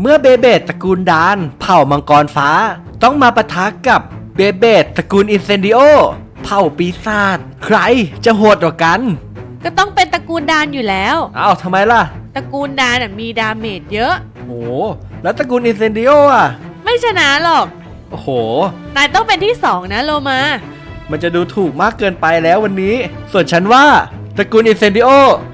เมื่อเบเบตตระกูลดาน เผ่ามังกรฟ้า ต้องมาปะทะกับเบเบตตระกูลอินเซนดิโอเผ่าปีศาจใครจะโหดกว่ากัน ก็ต้องเป็นตระกูลดานอยู่แล้วอ้าวทำไมล่ะ ตระกูลดานน่ะมีดาเมจเยอะโอ้แล้วตระกูลอินเซนดิโออะ ไม่ชนะหรอก โอ้โห นายต้องเป็นที่สองนะโลมา มันจะดูถูกมากเกินไปแล้ววันนี้ ส่วนฉันว่า ตระกูลอินเซนดิโอ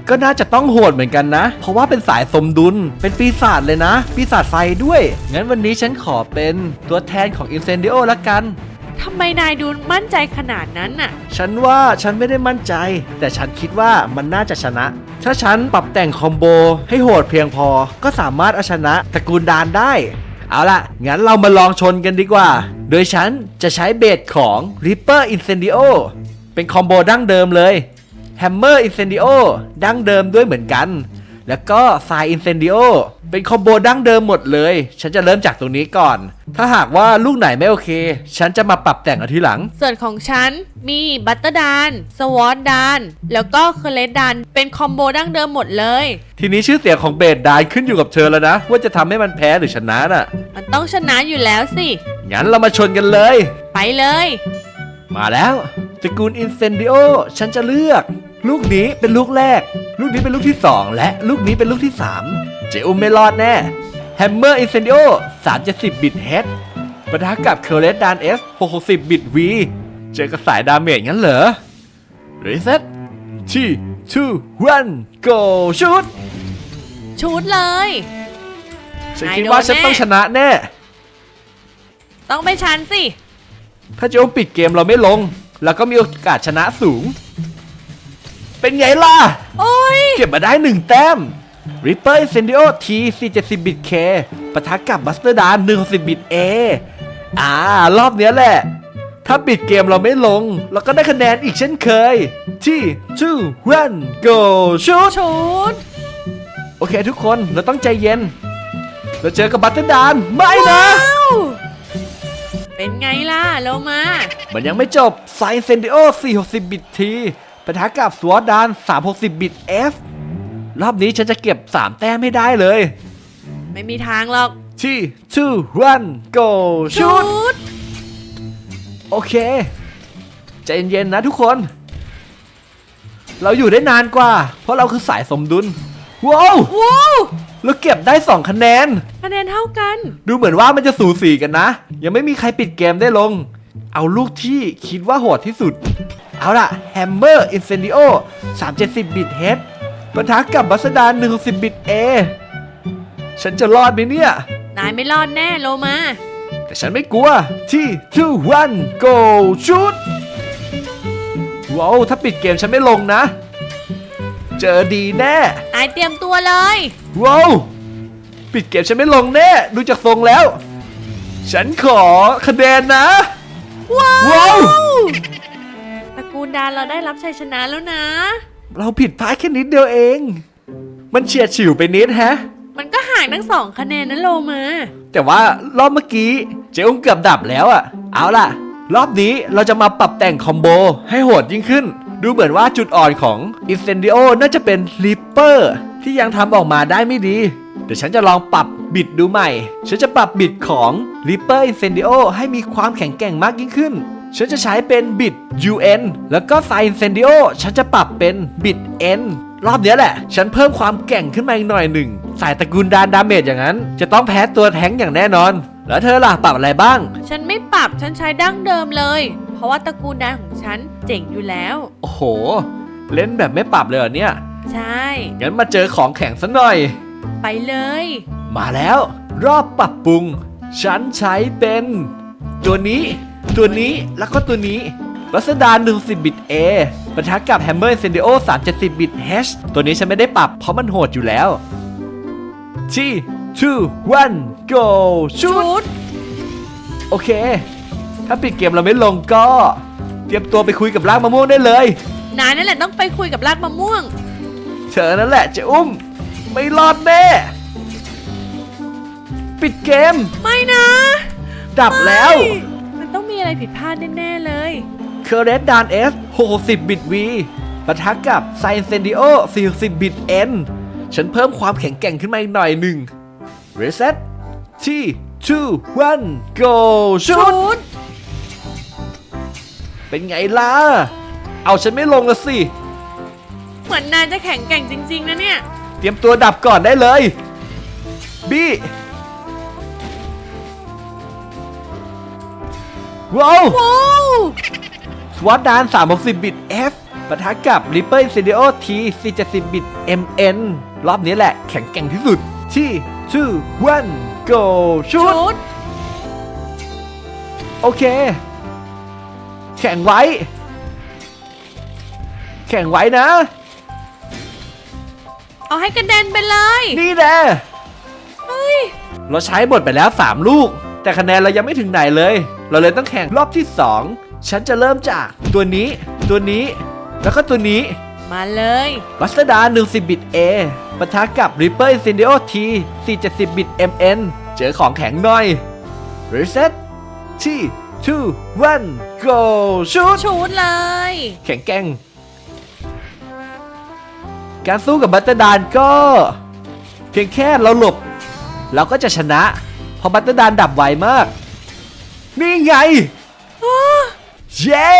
ก็น่าจะต้องโหดเหมือนกันนะ เพราะว่าเป็นสายสมดุล เป็นปีศาจเลยนะ ปีศาจไฟด้วย งั้นวันนี้ฉันขอเป็นตัวแทนของอินเซนดิโอละกันทำไมนายดูมั่นใจขนาดนั้นน่ะ ฉันว่าฉันไม่ได้มั่นใจ แต่ฉันคิดว่ามันน่าจะชนะ ถ้าฉันปรับแต่งคอมโบให้โหดเพียงพอ ก็สามารถเอาชนะตระกูลดานได้ เอาล่ะ งั้นเรามาลองชนกันดีกว่า โดยฉันจะใช้เบสของ Reaper Incendio เป็นคอมโบดั้งเดิมเลย Hammer Incendio ดั้งเดิมด้วยเหมือนกัน แล้วก็ s i Incendio เป็นคอมโบดั้งเดิมหมดเลย ฉันจะเริ่มจากตรงนี้ก่อน ถ้าหากว่าลูกไหนไม่โอเค ฉันจะมาปรับแต่งเอาทีหลัง ส่วนของฉันมีบัตเตอร์ดานสวอตดานแล้วก็เคเลดดานเป็นคอมโบดั้งเดิมหมดเลย ทีนี้ชื่อเสียงของเบสดานขึ้นอยู่กับเธอแล้วนะ ว่าจะทำให้มันแพ้หรือชนะน่ะ มันต้องชนะอยู่แล้วสิ งั้นเรามาชนกันเลย ไปเลย มาแล้ว ตระกูลอินเซนดิโอฉันจะเลือก ลูกนี้เป็นลูกแรก ลูกนี้เป็นลูกที่ 2 และลูกนี้เป็นลูกที่ 3 เจอุ้มไม่รอดแน่ Hammer Incendio 370 บิตเฮดปะทะกับเคเลสดานเอส60 บิตวีเจอกับสายดาเมจงั้นเหรอ Reset ที่2 1 go shoot ชูดเลย ฉันคิดว่านายโดนฉันต้องแน่ชนะแน่ ต้องไปชันสิ ถ้าเจอุ้มปิดเกมเราไม่ลง แล้วก็มีโอกาสชนะสูง เป็นไงล่ะ โอ้ย เก็บมาได้หนึ่งแต้ม Reaper Incendio T 470บิต K ปะทะกับ Buster Dan 160บิต A อ่า รอบเนี้ยแหละ ถ้าปิดเกมเราไม่ลง เราก็ได้คะแนนอีกเช่นเคย ที่2 1 go shoot ชูดโอเคทุกคนเราต้องใจเย็น เราเจอกับ Buster Dan ไม่นะว้าว เป็นไงล่ะโลมา มันยังไม่จบ s i Incendio 460 บิต T ปะทะกับ Sword Dan 360 บิต F รอบนี้ฉันจะเก็บ 3 แต้มให้ได้เลย ไม่มีทางหรอกที่ two one go ชู shoot ดโอเค ใจเย็นๆนะทุกคน เราอยู่ได้นานกว่า เพราะเราคือสายสมดุล ว้าวว้าวเราเก็บได้ 2 คะแนน คะแนนเท่ากัน ดูเหมือนว่ามันจะสูสีกันนะ ยังไม่มีใครปิดเกมได้ลง เอาลูกที่คิดว่าโหดที่สุด เอาล่ะ Hammer Incendio 370 บิต Head ปะทะกับบัสดาน160 บิต A ฉันจะรอดไหมเนี่ย นายไม่รอดแน่โลมา แต่ฉันไม่กลัว ที่ 2 1 go shoot ว้าวถ้าปิดเกมฉันไม่ลงนะ เจอดีแน่นายเตรียมตัวเลย ว้าวปิดเกมฉันไม่ลงแน่ดูจากทรงแล้ว ฉันขอคะแนนนะ ว้าว้าวตระกูลดานเราได้รับชัยชนะแล้วนะ เราผิดพลาดแค่นิดเดียวเอง มันเฉียดฉิวไปนิดแฮะ มันก็ห่างทั้งสองคะแนนนะโลมาแต่ว่ารอบเมื่อกี้เจ้าเกือบดับแล้วอะเอาล่ะ รอบนี้เราจะมาปรับแต่งคอมโบให้โหดยิ่งขึ้น ดูเหมือนว่าจุดอ่อนของ Incendio น่าจะเป็น Reaper ที่ยังทำออกมาได้ไม่ดี เดี๋ยวฉันจะลองปรับบิดดูใหม่ ฉันจะปรับบิดของ Reaper Incendio ให้มีความแข็งแกร่งมากยิ่งขึ้น ฉันจะใช้เป็นบิด UN แล้วก็ Side Incendio ฉันจะปรับเป็นบิด N รอบนี้แหละ ฉันเพิ่มความแกร่งขึ้นมาอีกหน่อยหนึ่ง สายตระกูลดานดาเมจอย่างนั้น จะต้องแพ้ตัวแท้งอย่างแน่นอน แล้วเธอล่ะปรับอะไรบ้าง ฉันไม่ปรับฉันใช้ดั้งเดิมเลยเพราะว่าตระกูลดานของฉันเจ๋งอยู่แล้ว โอ้โห เล่นแบบไม่ปรับเลยเหรอเนี่ย ใช่ งั้นมาเจอของแข็งสักหน่อย ไปเลย มาแล้ว รอบปรับปรุง ฉันใช้เป็น ตัวนี้ ตัวนี้แล้วก็ตัวนี้รัสดา110บิต A ปะทะกับ Hammer Incendio 370บิต H ตัวนี้ฉันไม่ได้ปรับเพราะมันโหดอยู่แล้วที่2 1 go ชุ shoot ดโอเค ถ้าปิดเกมเราไม่ลงก็ เตรียมตัวไปคุยกับร่างมะม่วงได้เลย นายนั่นแหละต้องไปคุยกับรากมะม่วง เธอนั่นแหละเจะอุ้ม ไม่รอดแน่ปิดเกม ไม่นะดับแล้ว ไม่มันต้องมีอะไรผิดพลาดแน่ๆเลย เคอร์เรสดานเอส60 บิต V ปะทะกับไซเซนดิโอ40 บิต N ฉันเพิ่มความแข็งแกร่งขึ้นมาอีกหน่อยหนึ่ง Reset ที่2 1 go ชุชุดด เป็นไงล่ะ เอาฉันไม่ลงละสิ เหมือนนายจะแข็งแกร่งจริง ๆ นะเนี่ย เตรียมตัวดับก่อนได้เลย บี้ว้าวโอ้สวอตดาน 360 บิต F ปะทะกับ Reaper Incendio T 470 บิต MN รอบนี้แหละแข็งแกร่งที่สุด ที่2 1 go ชุดชุดโอเค แข่งไว้ แข่งไว้นะ เอาให้กระเด็นไปเลย นี่แน่เฮ้ย เราใช้หมดไปแล้ว 3 ลูก แต่คะแนนเรายังไม่ถึงไหนเลย เราเลยต้องแข่งรอบที่ 2 ฉันจะเริ่มจากตัวนี้ ตัวนี้ แล้วก็ตัวนี้มาเลยบัสเตอร์ดา10บิต A ปะทะกับ Reaper Incendio T 470บิต MN เจอของแข็งหน่อย Reset ที่ 2 1 go ชุดชุดเลย แข็งแกร่ง การสู้กับบัตเตอร์ดานก็ เพียงแค่เราหลบ เราก็จะชนะ เพราะบัตเตอร์ดานดับไวมาก นี่ไงเย้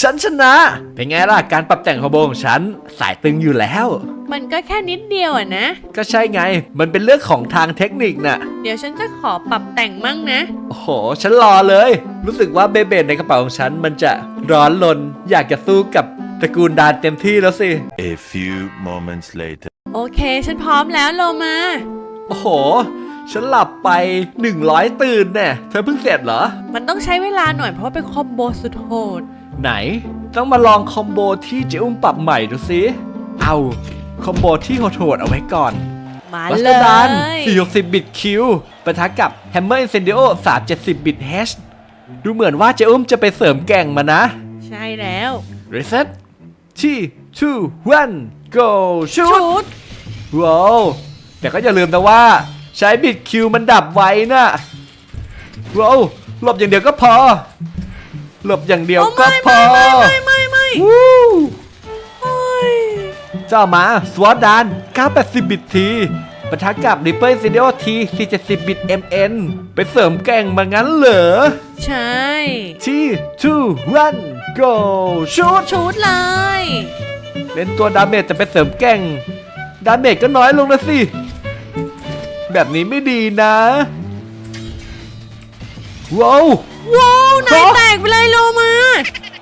ฉันชนะ เป็นไงล่ะ การปรับแต่งคอมโบของฉันสายตึงอยู่แล้ว มันก็แค่นิดเดียวอะนะ ก็ใช่ไง มันเป็นเรื่องของทางเทคนิคน่ะ เดี๋ยวฉันจะขอปรับแต่งมั่งนะ โอ้โห ฉันรอเลย รู้สึกว่าเบเบดในกระเป๋าของฉันมันจะร้อนลน อยากจะสู้กับตระกูลดานเต็มที่แล้วสิ A few moments later. โอเค ฉันพร้อมแล้วโลมา โอ้โห ฉันหลับไป 100 ตื่นแน่เธอเพิ่งเสร็จเหรอ มันต้องใช้เวลาหน่อยเพราะว่าเป็นคอมโบสุดโหด ไหน ต้องมาลองคอมโบที่เจอุ้มปรับใหม่ดูสิ เอา คอมโบที่โหดๆเอาไว้ก่อนมาบัสเลเตอร์ดันย460 บิตคิวปะทะกับ Hammer Incendio 370 บิต H ดูเหมือนว่าเจอุ้มจะไปเสริมแก่งมานะ ใช่แล้ว Reset ที่2 1 go ชุชุดดว้าวแต่ก็อย่าลืมนะว่า ใช้บิตคิวมันดับไว้นะว้าวหลบอย่างเดียวก็พอ หลบอย่างเดียวโอ้ก็ไม่พอไม่ไม่ไม่ไม่วู้โอ้ยเจ้ามาสวอตดาน 980 บิตทีปะทะกับ Reaper Incendio T 470 บิต MN ไปเสริมแกร่งมางั้นเหรอ ใช่ที่2 1 go ชุดชุดเลย เล่นตัวดาเมจจะไปเสริมแกร่ง ดาเมจก็น้อยลงนะสิ แบบนี้ไม่ดีนะ ว้าวว้าวนายฮะแตกไปเลยโลมา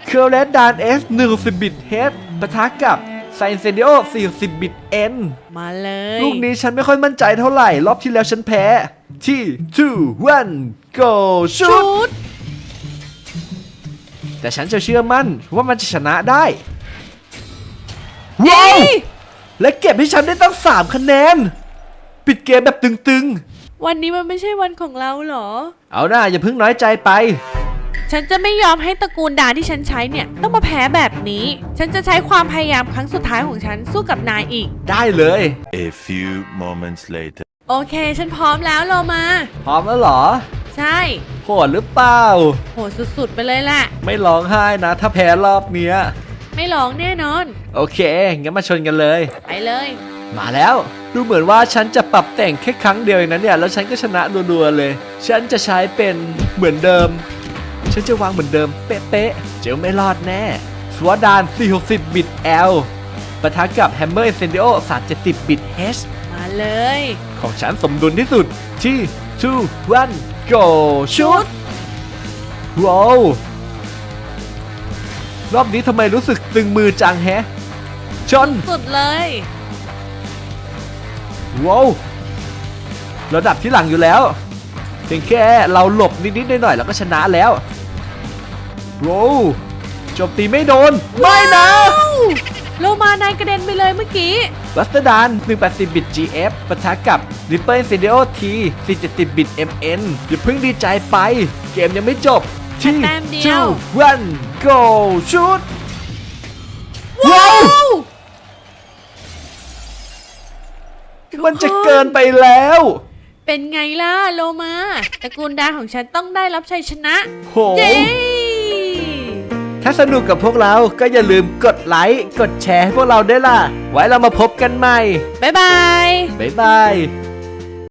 เคอร์เรดดานเอส10บิตเฮดปะทะกับ ไซเซนดิโอ40 บิตเอ็นมาเลย ลูกนี้ฉันไม่ค่อยมั่นใจเท่าไหร่ รอบที่แล้วฉันแพ้ ที่ 2 1 go ชุชุดดแต่ฉันจะเชื่อมั่นว่ามันจะชนะได้เย้ว้าวและเก็บให้ฉันได้ตั้ง 3 คะแนน ปิดเกมแบบตึงวันนี้มันไม่ใช่วันของเราเหรอๆเอาหน้าอย่าเพิ่งน้อยใจไป ฉันจะไม่ยอมให้ตระกูลดาที่ฉันใช้เนี่ยต้องมาแพ้แบบนี้ ฉันจะใช้ความพยายามครั้งสุดท้ายของฉันสู้กับนายอีก ได้เลย A few moments later. โอเค ฉันพร้อมแล้วโลมา พร้อมแล้วเหรอ ใช่ โหดหรือเปล่า โหสุดๆไปเลยแหละ ไม่ร้องไห้นะ ถ้าแพ้รอบเนี้ย ไม่ร้องแน่นอน โอเค งั้นมาชนกันเลย ไปเลย มาแล้ว ดูเหมือนว่าฉันจะปรับแต่งแค่ครั้งเดียวเองนะเนี่ย แล้วฉันก็ชนะรัวๆเลย ฉันจะใช้เป็นเหมือนเดิม ฉันจะวางเหมือนเดิมเป๊ะๆ เจลไม่รอดแน่ สวอดาน 460 บิต L ปะทะกับ Hammer Incendio 370 บิต H มาเลย ของฉันสมดุลที่สุดที่2 1 go ชุดว้าวรอบนี้ทำไมรู้สึกตึงมือจังแฮะ ชน สุดเลยว้าวระดับที่หลังอยู่แล้ว เพียงแค่เราหลบนิดๆหน่อยๆแล้วก็ชนะแล้วว้าวโจมตีไม่โดน ไม่นะโลมานายกระเด็นไปเลยเมื่อกี้บัสเตอร์ดาน 180 บิต GF ปะทะกับ Ripper Incendio T 470 บิต MN อย่าเพิ่งดีใจไป เกมยังไม่จบ ที่แต้มเดียว2 1 go ชุดว้าวมันจะเกินไปแล้ว เป็นไงล่ะโลมาตระกูลดาของฉันต้องได้รับชัยชนะโห เย้ถ้าสนุกกับพวกเราก็อย่าลืมกดไลค์ กดแชร์ให้พวกเราด้วยล่ะ ไว้เรามาพบกันใหม่ บ๊ายบาย บ๊ายบาย